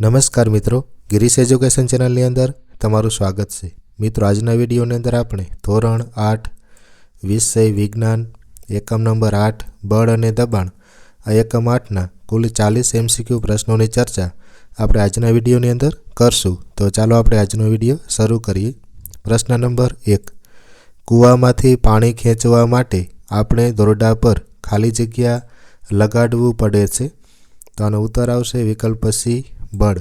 નમસ્કાર મિત્રો, ગિરીશ એજ્યુકેશન ચેનલની અંદર તમારું સ્વાગત છે. મિત્રો, આજના વિડીયોની અંદર આપણે ધોરણ આઠ, વિષય વિજ્ઞાન, એકમ નંબર આઠ, બળ અને દબાણ, આ એકમ આઠના કુલ ચાલીસ એમસીક્યુ પ્રશ્નોની ચર્ચા આપણે આજના વિડીયોની અંદર કરશું. તો ચાલો આપણે આજનો વીડિયો શરૂ કરીએ. પ્રશ્ન નંબર એક. કૂવામાંથી પાણી ખેંચવા માટે આપણે દોરડા પર ખાલી જગ્યા લગાડવું પડે છે? તો આનો ઉત્તર આવશે વિકલ્પ સી બળ.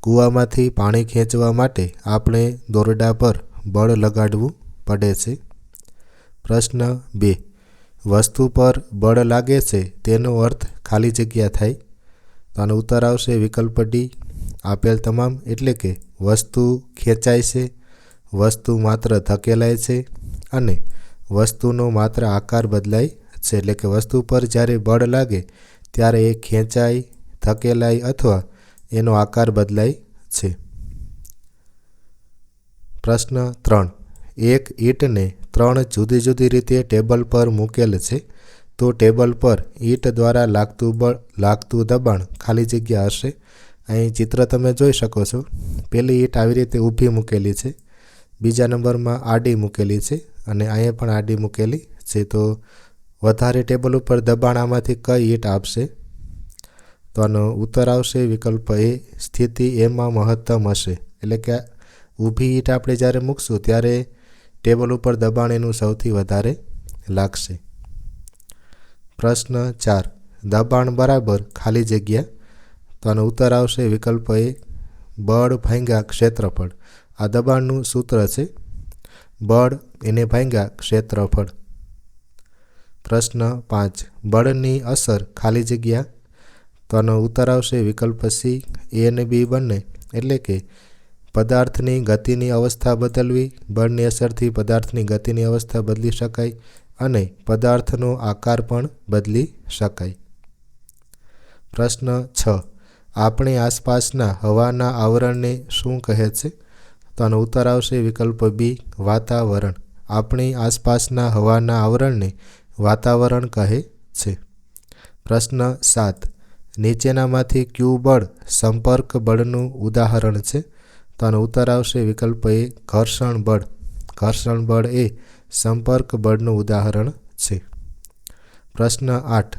કૂવામાંથી પાણી ખેંચવા માટે આપણે દોરડા પર બળ લગાડવું પડે છે. પ્રશ્ન બે. વસ્તુ પર બળ લાગે છે તેનો અર્થ ખાલી જગ્યા થાય? તો આનો ઉત્તર આવશે વિકલ્પ ડી. આપેલ તમામ એટલે કે વસ્તુ ખેંચાય છે, વસ્તુ માત્ર ધકેલાય છે અને વસ્તુનો માત્ર આકાર બદલાય છે. એટલે કે વસ્તુ પર જ્યારે બળ લાગે, ત્યારે એ ખેંચાય, ધકેલાય અથવા એનો આકાર બદલાય છે. પ્રશ્ન ત્રણ. એક ઈંટને ત્રણ જુદી જુદી રીતે ટેબલ પર મૂકેલ છે, તો ટેબલ પર ઈંટ દ્વારા લાગતું બળ લાગતું દબાણ ખાલી જગ્યા હશે. અહીં ચિત્ર તમે જોઈ શકો છો. પહેલી ઈંટ આવી રીતે ઊભી મૂકેલી છે. બીજા નંબરમાં આડી મૂકેલી છે અને અહીંયા પણ આડી મૂકેલી છે. તો વધારે ટેબલ ઉપર દબાણ આમાંથી કઈ ઈંટ આપશે? તો આનો ઉત્તર આવશે વિકલ્પ એ, સ્થિતિ એમાં મહત્તમ હશે. એટલે કે ઊભી ઈંટ આપણે જ્યારે મૂકશું ત્યારે ટેબલ ઉપર દબાણ એનું સૌથી વધારે લાગશે. પ્રશ્ન ચાર. દબાણ બરાબર ખાલી જગ્યા? તો આનો ઉત્તર આવશે વિકલ્પ એ, બળ ભાંગ્યા ક્ષેત્રફળ. આ દબાણનું સૂત્ર છે, બળ એને ભાંગ્યા ક્ષેત્રફળ. પ્રશ્ન પાંચ. બળની અસર ખાલી જગ્યા? તો આનો ઉત્તર આવશે વિકલ્પ સી એ અને બી બંને. એટલે કે પદાર્થની ગતિની અવસ્થા બદલવી, બળની અસરથી પદાર્થની ગતિની અવસ્થા બદલી શકાય અને પદાર્થનો આકાર પણ બદલી શકાય. પ્રશ્ન છ. આપણી આસપાસના હવાના આવરણને શું કહે છે? તો આનો ઉત્તર આવશે વિકલ્પ બી વાતાવરણ. આપણી આસપાસના હવાના આવરણને વાતાવરણ કહે છે. પ્રશ્ન સાત. નીચેનામાંથી ક્યુ બળ સંપર્ક બળનું ઉદાહરણ છે. તો આનો ઉત્તર આવશે વિકલ્પ એ, ઘર્ષણ બળ. ઘર્ષણ બળ એ સંપર્ક બળનું ઉદાહરણ છે. પ્રશ્ન આઠ.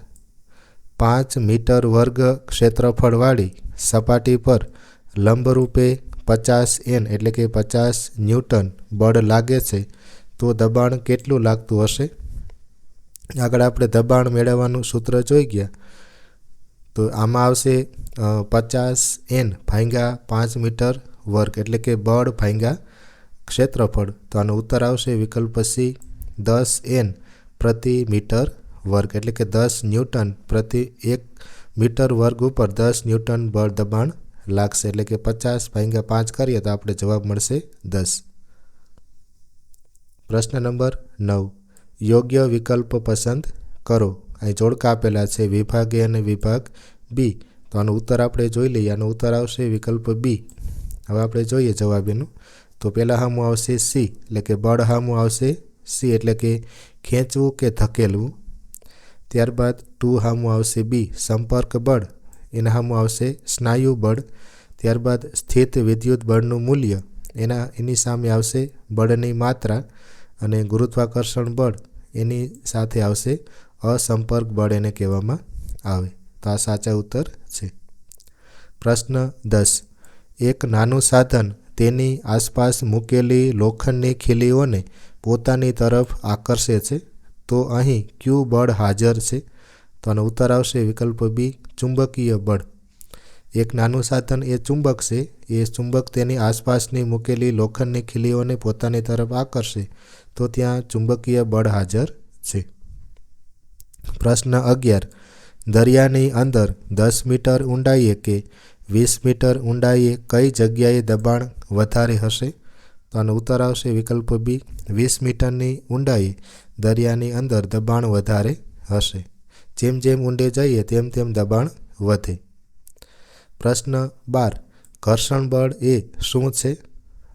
પાંચ મીટર વર્ગ ક્ષેત્રફળવાળી સપાટી પર લંબરૂપે પચાસ એન એટલે કે પચાસ ન્યૂટન બળ લાગે છે, તો દબાણ કેટલું લાગતું હશે? આગળ આપણે દબાણ મેળવવાનું સૂત્ર જોઈ ગયા. તો આમાં આવશે પચાસ એન ભાંગ્યા પાંચ મીટર વર્ગ, એટલે કે બળ ભાંગ્યા ક્ષેત્રફળ. તો આનો ઉત્તર આવશે વિકલ્પ સી, દસ એન પ્રતિ મીટર વર્ગ, એટલે કે દસ ન્યૂટન પ્રતિ એક મીટર વર્ગ ઉપર દસ ન્યૂટન બળ દબાણ લાગશે. એટલે કે પચાસ ભાંગ્યા પાંચ કરીએ તો આપણે જવાબ મળશે દસ. પ્રશ્ન નંબર નવ. યોગ્ય વિકલ્પ પસંદ કરો. અહીં જોડકા આપેલા છે વિભાગ એ અને વિભાગ બી. તો આનો ઉત્તર આપણે જોઈ લઈએ. આનો ઉત્તર આવશે વિકલ્પ બી. હવે આપણે જોઈએ જવાબ એનું તો પહેલાં હામું આવશે સી, એટલે કે બળ હામું આવશે સી, એટલે કે ખેંચવું કે ધકેલવું. ત્યારબાદ ટુ હામું આવશે બી, સંપર્ક બળ. એના હામું આવશે સ્નાયુ બળ. ત્યારબાદ સ્થિત વિદ્યુત બળનું મૂલ્ય. એના, એની સામે આવશે બળની માત્રા અને ગુરુત્વાકર્ષણ બળ. એની સાથે આવશે અસંપર્ક બળ એને કહેવામાં આવે. તો આ સાચા ઉત્તર છે. પ્રશ્ન દસ. એક નાનું સાધન તેની આસપાસ મૂકેલી લોખંડની ખીલીઓને પોતાની તરફ આકર્ષે છે. તો અહીં ક્યુ બળ હાજર છે? તો આનો ઉત્તર આવશે વિકલ્પ બી ચુંબકીય બળ. એક નાનું સાધન એ ચુંબક છે. એ ચુંબક તેની આસપાસની મૂકેલી લોખંડની ખીલીઓને પોતાની તરફ આકર્ષે. તો ત્યાં ચુંબકીય બળ હાજર છે. પ્રશ્ન અગિયાર. દરિયાની અંદર દસ મીટર ઊંડાઈએ કે વીસ મીટર ઊંડાઈએ કઈ જગ્યાએ દબાણ વધારે હશે? તો આનો ઉત્તર આવશે વિકલ્પ બી વીસ મીટરની ઊંડાઈએ દરિયાની અંદર દબાણ વધારે હશે. જેમ જેમ ઊંડે જઈએ તેમ તેમ દબાણ વધે. પ્રશ્ન બાર. ઘર્ષણ બળ એ શું છે?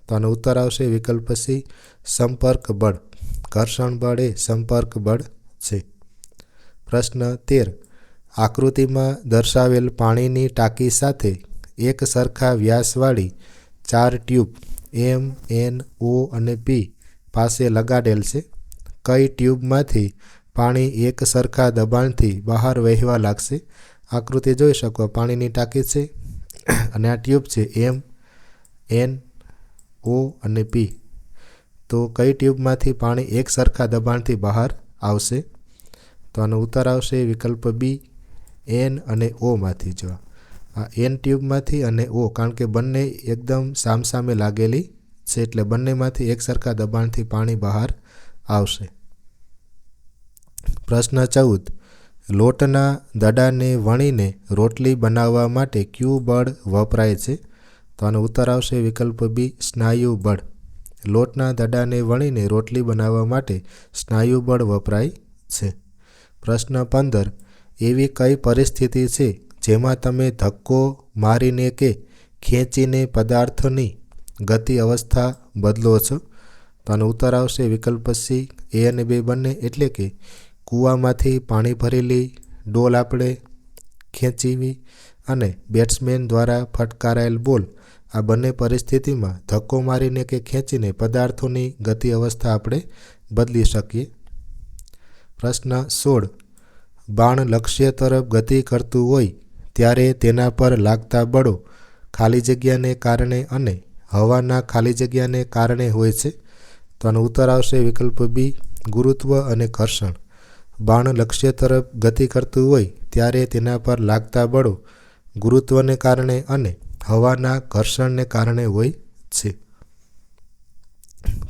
તો આનો ઉત્તર આવશે વિકલ્પ સી સંપર્ક બળ. ઘર્ષણ બળ એ સંપર્ક બળ છે. પ્રશ્ન તેર. આકૃતિમાં દર્શાવેલ પાણીની ટાંકી સાથે એક સરખા વ્યાસવાળી ચાર ટ્યુબ એમ, એન, ઓ અને પી પાસે લગાડેલ છે. કઈ ટ્યુબમાંથી પાણી એક સરખા દબાણથી બહાર વહેવા લાગશે? આકૃતિ જોઈ શકો. પાણીની ટાંકી છે અને આ ટ્યુબ છે એમ, એન, ઓ અને પી. તો કઈ ટ્યુબમાંથી પાણી એક સરખા દબાણથી બહાર આવશે? તો આનો ઉત્તર આવશે વિકલ્પ બી એન અને ઓમાંથી જો. આ એન ટ્યુબમાંથી અને ઓ કારણ કે બંને એકદમ સામસામે લાગેલી છે, એટલે બંનેમાંથી એક સરખા દબાણથી પાણી બહાર આવશે. પ્રશ્ન ચૌદ. લોટના દડાને વણીને રોટલી બનાવવા માટે ક્યુ બળ વપરાય છે? તો આનો ઉત્તર આવશે વિકલ્પ બી સ્નાયુ બળ. લોટના દડાને વણીને રોટલી બનાવવા માટે સ્નાયુ બળ વપરાય છે. પ્રશ્ન પંદર. એવી કઈ પરિસ્થિતિ છે જેમાં તમે ધક્કો મારીને કે ખેંચીને પદાર્થની ગતિ અવસ્થા બદલો છો? તો આનો ઉત્તર આવશે વિકલ્પ સી. એ અને બે બંને એટલે કે કૂવામાંથી પાણી ભરેલી ડોલ આપણે ખેંચીવી અને બેટ્સમેન દ્વારા ફટકારાયેલ બોલ. આ બંને પરિસ્થિતિમાં ધક્કો મારીને કે ખેંચીને પદાર્થોની ગતિ અવસ્થા આપણે બદલી શકીએ. પ્રશ્ન સોળ. બાણ લક્ષ્ય તરફ ગતિ કરતું હોય ત્યારે તેના પર લાગતા બળો ખાલી જગ્યાને કારણે અને હવાના ખાલી જગ્યાને કારણે હોય છે. તો ઉત્તર આવશે વિકલ્પ બી ગુરુત્વ અને ઘર્ષણ. બાણ લક્ષ્ય તરફ ગતિ કરતું હોય ત્યારે તેના પર લાગતા બળો ગુરુત્વને કારણે અને હવાના ઘર્ષણને કારણે હોય છે.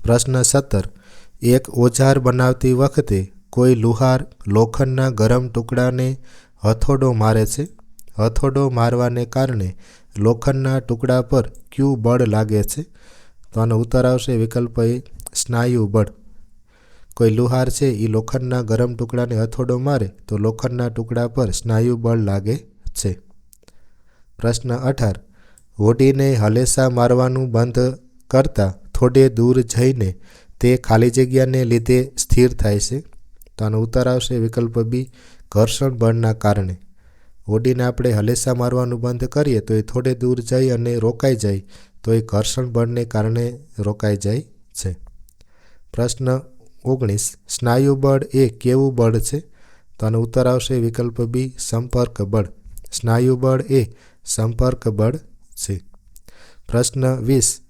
પ્રશ્ન સત્તર. એક ઓજાર બનાવતી વખતે કોઈ લુહાર લોખંડના ગરમ ટુકડાને હથોડો મારે છે? હથોડો મારવાને કારણે લોખંડના ટુકડા પર ક્યુ બળ લાગે છે? તો આનો ઉત્તર આવશે વિકલ્પ એ, સ્નાયુ બળ. કોઈ લુહાર છે એ લોખંડના ગરમ ટુકડાને હથોડો મારે, તો લોખંડના ટુકડા પર સ્નાયુ બળ લાગે છે. પ્રશ્ન અઢાર. હોડીને હલેસા મારવાનું બંધ કરતાં થોડે દૂર જઈને તે ખાલી જગ્યાને લીધે સ્થિર થાય છે? તો આનો ઉત્તર આવશે વિકલ્પ બી ઘર્ષણ બળના કારણે. હોડીને આપણે હલેસા મારવાનું બંધ કરીએ તો એ થોડે દૂર જાય અને રોકાઈ જાય, તો એ ઘર્ષણ બળને કારણે રોકાઈ જાય છે. પ્રશ્ન ઓગણીસ, સ્નાયુ બળ એ કેવું બળ છે? તો આનો ઉત્તર આવશે વિકલ્પ બી સંપર્ક બળ. સ્નાયુ બળ એ સંપર્ક બળ છે. પ્રશ્ન વીસ,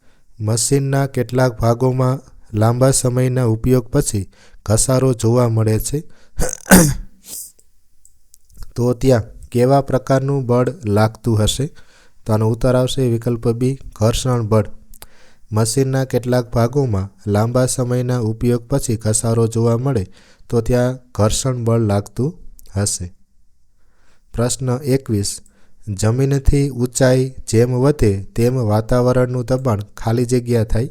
મશીનના કેટલાક ભાગોમાં લાંબા સમયના ઉપયોગ પછી ઘસારો જોવા મળે છે. તો ત્યાં કેવા પ્રકારનું બળ લાગતું હશે? તો આનો ઉત્તર આવશે વિકલ્પ બી ઘર્ષણ બળ. મશીનના કેટલાક ભાગોમાં લાંબા સમયના ઉપયોગ પછી ઘસારો જોવા મળે તો ત્યાં ઘર્ષણ બળ લાગતું હશે. પ્રશ્ન એકવીસ. જમીનથી ઊંચાઈ જેમ વધે તેમ વાતાવરણનું દબાણ ખાલી જગ્યા થાય?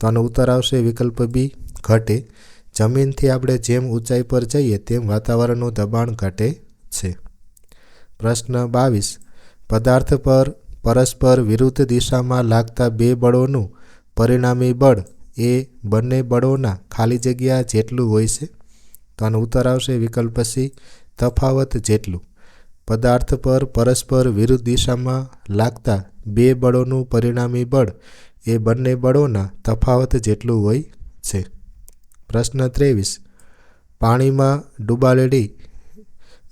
તો આનો ઉત્તર આવશે વિકલ્પ બી ઘટે. જમીનથી આપણે જેમ ઊંચાઈ પર જઈએ તેમ વાતાવરણનું દબાણ ઘટે છે. પ્રશ્ન બાવીસ. પદાર્થ પર પરસ્પર વિરુદ્ધ દિશામાં લાગતા બે બળોનું પરિણામી બળ એ બંને બળોના ખાલી જગ્યા જેટલું હોય છે. તો આનો ઉત્તર આવશે વિકલ્પ સી, તફાવત જેટલું. પદાર્થ પર પરસ્પર વિરુદ્ધ દિશામાં લાગતા બે બળોનું પરિણામી બળ એ બંને બળોના તફાવત જેટલું હોય છે. પ્રશ્ન ત્રેવીસ. પાણીમાં ડૂબાડેલી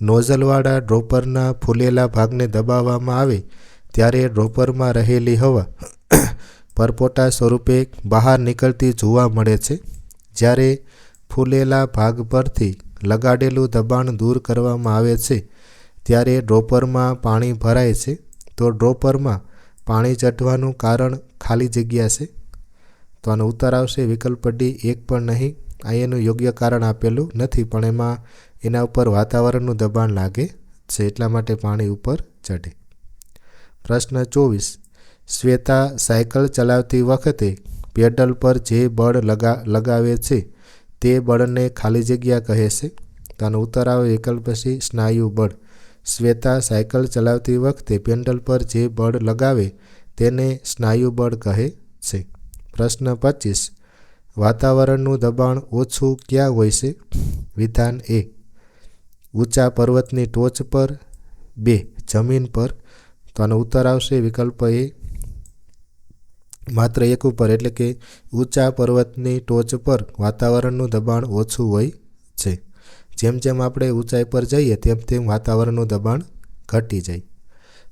નોઝલવાળા ડ્રોપરના ફૂલેલા ભાગને દબાવવામાં આવે ત્યારે ડ્રોપરમાં રહેલી હવા પરપોટા સ્વરૂપે બહાર નીકળતી જોવા મળે છે. જ્યારે ફૂલેલા ભાગ પરથી લગાડેલું દબાણ દૂર કરવામાં આવે છે, ત્યારે ડ્રોપરમાં પાણી ભરાય છે. તો ડ્રોપરમાં પાણી ચઢવાનું કારણ ખાલી જગ્યા છે? તો આનો ઉત્તર આવશે વિકલ્પ ડી, એક પણ નહીં. અહીંયાનું યોગ્ય કારણ આપેલું નથી, પણ એમાં એના ઉપર વાતાવરણનું દબાણ લાગે છે, એટલા માટે પાણી ઉપર ચઢે. પ્રશ્ન ચોવીસ. શ્વેતા સાયકલ ચલાવતી વખતે પેડલ પર જે બળ લગા, લગાવે છે, તે બળને ખાલી જગ્યા કહે છે? તેનો ઉત્તર આવે વિકલ્પ પછી સ્નાયુ બળ. શ્વેતા સાયકલ ચલાવતી વખતે પેન્ડલ પર જે બળ લગાવે, તેને સ્નાયુ બળ કહે છે. પ્રશ્ન પચીસ. વાતાવરણનું દબાણ ઓછું ક્યાં હોય છે? વિધાન એ. ઊંચા પર્વતની ટોચ પર. બે, જમીન પર. તો આનો ઉત્તર આવશે વિકલ્પ એ. માત્ર એક ઉપર, એટલે કે ઊંચા પર્વતની ટોચ પર વાતાવરણનું દબાણ ઓછું હોય છે. જેમ જેમ આપણે ઊંચાઈ પર જઈએ, તેમ તેમ વાતાવરણનું દબાણ ઘટી જાય.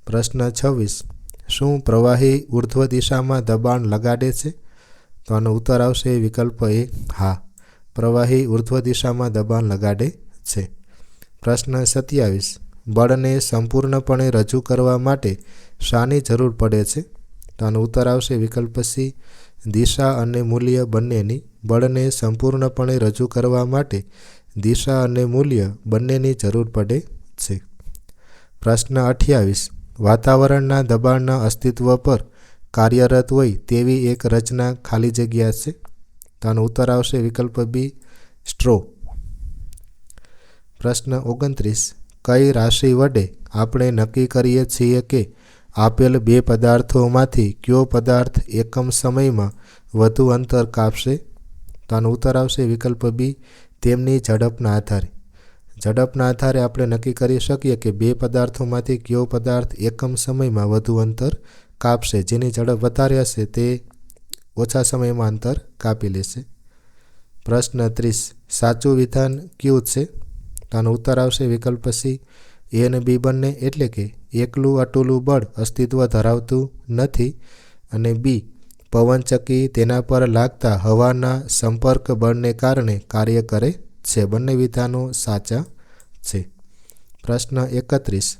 પ્રશ્ન છવ્વીસ. શું પ્રવાહી ઉર્ધ્વ દિશામાં દબાણ લગાડે છે? તો આનો ઉત્તર આવશે વિકલ્પ એ હા. પ્રવાહી ઉર્ધ્વ દિશામાં દબાણ લગાડે છે. પ્રશ્ન સત્યાવીસ. બળને સંપૂર્ણપણે રજૂ કરવા માટે શાની જરૂર પડે છે? તો આનો ઉત્તર આવશે વિકલ્પ સી દિશા અને મૂલ્ય બંનેની બળને સંપૂર્ણપણે રજૂ કરવા માટે દિશા અને મૂલ્ય બંનેની જરૂર પડે છે. પ્રશ્ન અઠ્યાવીસ. વાતાવરણના દબાણના અસ્તિત્વ પર કાર્યરત હોય તેવી એક રચના ખાલી જગ્યા છે. તો આનો ઉત્તર આવશે વિકલ્પ બી સ્ટ્રો. પ્રશ્ન ઓગણત્રીસ. કઈ રાશિ વડે આપણે નક્કી કરીએ છીએ કે આપેલ બે પદાર્થોમાંથી કયો પદાર્થ એકમ સમયમાં વધુ અંતર કાપશે? તો આનો ઉત્તર આવશે વિકલ્પ બી તેમની ઝડપના આધારે. ઝડપના આધારે આપણે નક્કી કરી શકીએ કે બે પદાર્થોમાંથી કયો પદાર્થ એકમ સમયમાં વધુ અંતર કાપશે, જેની ઝડપ વધારે હશે તે ઓછા સમયમાં અંતર કાપી લેશે. પ્રશ્ન ત્રીસ, સાચું વિધાન કયું છે? તો આનો ઉત્તર આવશે વિકલ્પ સી, એ અને બી બંને એટલે કે એકલું અટુલું બળ અસ્તિત્વ ધરાવતું નથી અને બી, પવનચક્કી તેના પર લાગતા હવાના સંપર્ક બળને કારણે કાર્ય કરે છે. બંને વિધાનો સાચા છે. પ્રશ્ન એકત્રીસ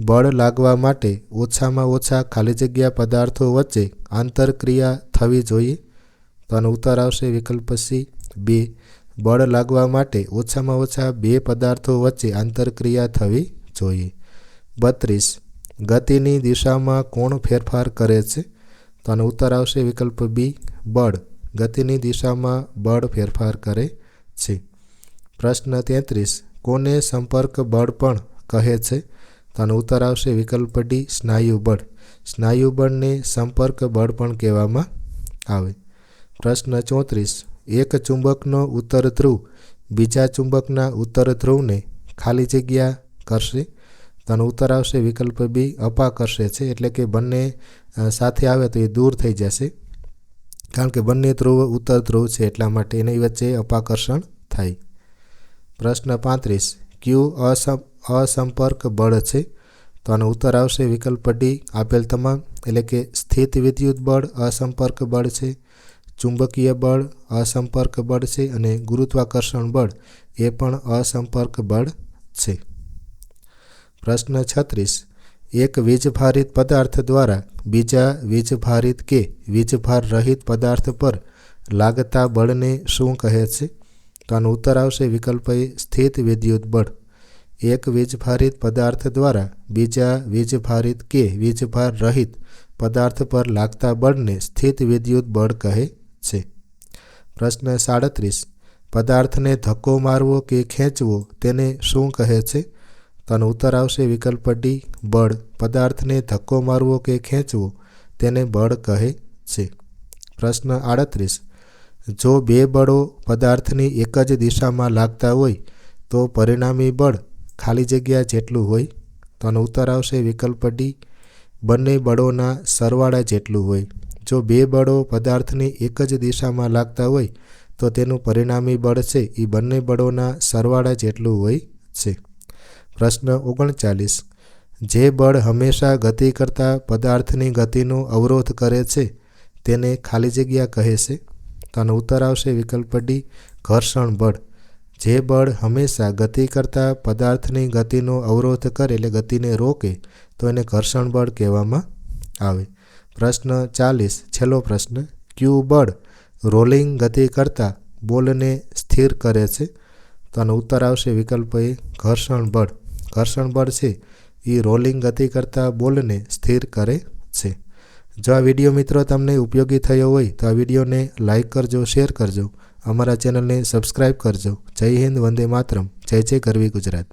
બળ લાગવા માટે ઓછામાં ઓછા ખાલી જગ્યા પદાર્થો વચ્ચે આંતરક્રિયા થવી જોઈએ. તો આનો ઉત્તર આવશે વિકલ્પ સી. બે. બળ લાગવા માટે ઓછામાં ઓછા બે પદાર્થો વચ્ચે આંતરક્રિયા થવી જોઈએ. બત્રીસ. ગતિની દિશામાં કોણ ફેરફાર કરે છે? તો આનો ઉત્તર આવશે વિકલ્પ બી. બળ. ગતિની દિશામાં બળ ફેરફાર કરે છે. પ્રશ્ન તેત્રીસ. કોને સંપર્ક બળ પણ કહે છે? તો આનો ઉત્તર આવશે વિકલ્પ ડી સ્નાયુ બળ સ્નાયુ બળને સંપર્ક બળ પણ કહેવામાં આવે. પ્રશ્ન ચોત્રીસ. એક ચુંબકનો ઉત્તર ધ્રુવ બીજા ચુંબકના ઉત્તર ધ્રુવને ખાલી જગ્યા કરશે. તેનો ઉત્તર આવશે વિકલ્પ બી અપાકર્ષે છે, એટલે કે બંને સાથે આવે તો એ દૂર થઈ જશે. કારણ કે બંને ધ્રુવ ઉત્તર ધ્રુવ છે, એટલા માટે એની વચ્ચે અપાકર્ષણ થાય. પ્રશ્ન પાંત્રીસ. ક્યુ અસમ અસંપર્ક બળ છે. તો આનો ઉત્તર આવશે વિકલ્પ ડી આપેલ તમામ, એટલે કે સ્થિત વિદ્યુત બળ અસંપર્ક બળ છે. ચુંબકીય બળ અસંપર્ક બળ છે અને ગુરુત્વાકર્ષણ બળ એ પણ અસંપર્ક બળ છે. પ્રશ્ન છત્રીસ. એક વીજભારિત પદાર્થ દ્વારા બીજા વીજભારિત કે વીજભાર રહિત પદાર્થ પર લાગતા બળને શું કહે છે? તો આનો ઉત્તર આવશે વિકલ્પ એ સ્થિત વિદ્યુત બળ. એક વીજભારિત પદાર્થ દ્વારા બીજા વીજભારિત કે વીજભાર રહિત પદાર્થ પર લાગતા બળને સ્થિત વિદ્યુત બળ કહે છે. પ્રશ્ન સાડત્રીસ. પદાર્થને ધક્કો મારવો કે ખેંચવો તેને શું કહે છે? તેનો ઉત્તર આવશે વિકલ્પ ડી બળ. પદાર્થને ધક્કો મારવો કે ખેંચવો તેને બળ કહે છે. પ્રશ્ન આડત્રીસ. જો બે બળો પદાર્થની એક જ દિશામાં લાગતા હોય તો પરિણામી બળ ખાલી જગ્યા જેટલું હોય તો આનો ઉત્તર આવશે વિકલ્પ ડી બંને બળોના સરવાળા જેટલું હોય. જો બે બળો પદાર્થની એક જ દિશામાં લાગતા હોય, તો તેનું પરિણામી બળ છે એ બંને બળોના સરવાળા જેટલું હોય છે. પ્રશ્ન ઓગણચાલીસ. જે બળ હંમેશા ગતિ કરતા પદાર્થની ગતિનો અવરોધ કરે છે, તેને ખાલી જગ્યા કહે છે? તો આનો ઉત્તર આવશે વિકલ્પ ડી ઘર્ષણ બળ. જે બળ હંમેશા ગતિ કરતાં પદાર્થની ગતિનો અવરોધ કરે એટલે ગતિને રોકે, તો એને ઘર્ષણ બળ કહેવામાં આવે. પ્રશ્ન ચાલીસ. છેલ્લો પ્રશ્ન. ક્યુ બળ રોલિંગ ગતિ કરતાં બોલને સ્થિર કરે છે? તો આનો ઉત્તર આવશે વિકલ્પ એ, ઘર્ષણ બળ. ઘર્ષણ બળ છે એ રોલિંગ ગતિ કરતાં બોલને સ્થિર કરે છે. જો આ વીડિયો મિત્રો તમને ઉપયોગી થયો હોય, તો આ વિડીયોને લાઇક કરજો, શેર કરજો. અમારા ચેનલને સબસ્ક્રાઈબ કરજો. જય હિન્દ વંદે માતરમ. જય જય કરવી ગુજરાત.